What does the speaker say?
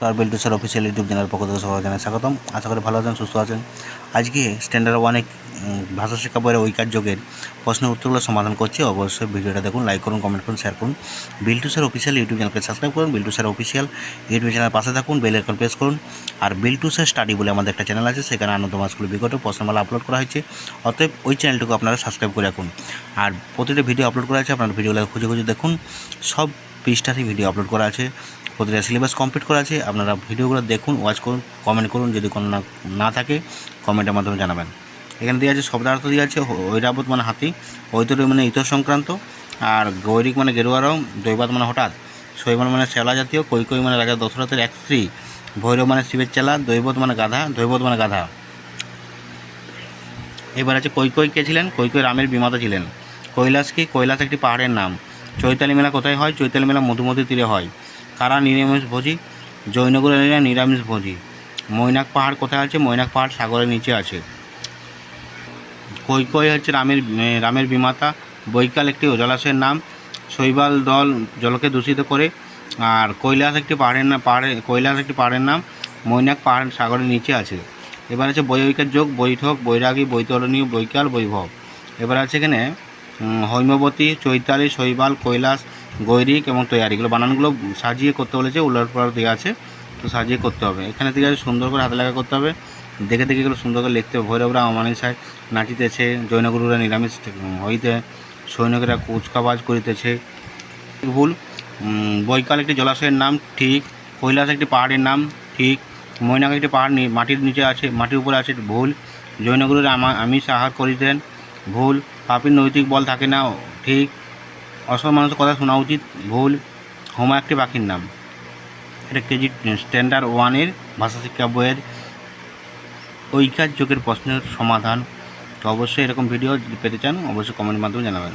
কার Biltu sir official YouTube channel পক্ষ থেকে সবাই জানাই স্বাগতম। আশা করি ভালো আছেন, সুস্থ আছেন। আজকে স্ট্যান্ডার্ড ওয়ানে ভাষা শিক্ষা বইয়ের ঐকার যোগের প্রশ্নের উত্তরগুলো সমাধান করছি। অবশ্যই ভিডিওটা দেখুন লাইক করুন কমেন্ট করুন শেয়ার করুন। বিল্টু স্যার অফিসিয়াল ইউটিউব চ্যানেলকে সাবস্ক্রাইব করুন। Biltu sir official YouTube channel পাশে থাকুন বেল আইকন প্রেস করুন। আর বিল্টু স্যার স্টাডি বলে আমাদের একটা চ্যানেল আছে, সেখানে আনন্দমা স্কুলের বিগত প্রশ্নমালা আপলোড করা হয়েছে। অতএব ওই চ্যানেলটুকু আপনারা সাবস্ক্রাইব করে রাখুন। আর প্রতিটা ভিডিও আপলোড করা আছে, আপনারা ভিডিওগুলো খুঁজে খুঁজে দেখুন। সব পৃষ্ঠাতেই ভিডিও আপলোড করা আছে। প্রতিটা সিলেবাস কমপ্লিট করা আছে, আপনারা ভিডিওগুলো দেখুন ওয়াচ করুন কমেন্ট করুন, যদি কোনো না না থাকে কমেন্টের মাধ্যমে জানাবেন। এখানে দিয়ে আছে শব্দার্থ দিয়ে আছে ঐরাবত মানে হাতি ঐতর মানে ইতর সংক্রান্ত, আর গৈরিক মানে গেরুয়া রং, দৈবাত মানে হঠাৎ শৈবাল মানে শ্যালা জাতীয় কৈকই মানে রাজা দশরথের এক স্ত্রী, ভৈরব মানে শিবের চেলা, দৈবত মানে গাধা, দৈবত মানে গাধা। এবার আছে কৈকই কে ছিলেন? কৈকই রামের বিমাতা ছিলেন। কৈলাস কি? কৈলাস একটি পাহাড়ের নাম। চৈতালি মেলা কোথায় হয়? চৈতালি মেলা মধুমতি তীরে হয়। কারা নিরামিষ ভোজি? জৈনগুলো নিরামিষ ভোজি। মৈনাক পাহাড় কোথায় আছে? মৈনাক পাহাড় সাগরের নিচে আছে। কৈকই হচ্ছে রামের রামের বিমাতা? বৈকাল একটি জলাশয়ের নাম। শৈবাল দল জলকে দূষিত করে। আর কৈলাস একটি পাহাড়ের নাম পাহাড়ে, কৈলাস একটি পাহাড়ের নাম। মৈনাক পাহাড় সাগরের নিচে আছে। এবার আছে বৈবিকের যোগ, বৈঠক, বৈরাগী, বৈতরণী, বৈকাল, বৈভব। এবার আছে এখানে হৈমবতী, চৈতালি, শৈবাল, কৈলাস গৈরিক এবং তৈয়ারি, এগুলো বানানগুলো সাজিয়ে করতে বলেছে, উল্লার পর দেওয়া আছে, তো সাজিয়ে করতে হবে। এখানে থেকে আছে সুন্দর করে হাতে লেখা করতে হবে, দেখে দেখে এগুলো সুন্দর করে লিখতে হবে। ভৈরবরা অমানিসায় নাচিতেছে জৈনগুরুরা নিরামিষ হইতে, সৈনিকেরা কুচকাবাজ করিতেছে। ভুল বৈকাল একটি জলাশয়ের নাম ঠিক, কৈলাস একটি পাহাড়ের নাম ঠিক, মৈনাক একটি পাহাড় মাটির নিচে আছে, মাটির উপরে আছে, ভুল। জৈনগুরুরা আমা আহার করিতেন, ভুল। পাপির নৈতিক বল থাকে না, ঠিক। অসল মানুষের কথা শোনা উচিত। ভুল। হোমা একটি পাখির নাম। এটা কেজি স্ট্যান্ডার্ড ওয়ানের ভাষা শিক্ষা বইয়ের ঐকার প্রশ্নের সমাধান। তো অবশ্যই এরকম ভিডিও পেতে চান, অবশ্যই কমেন্টের মাধ্যমে জানাবেন।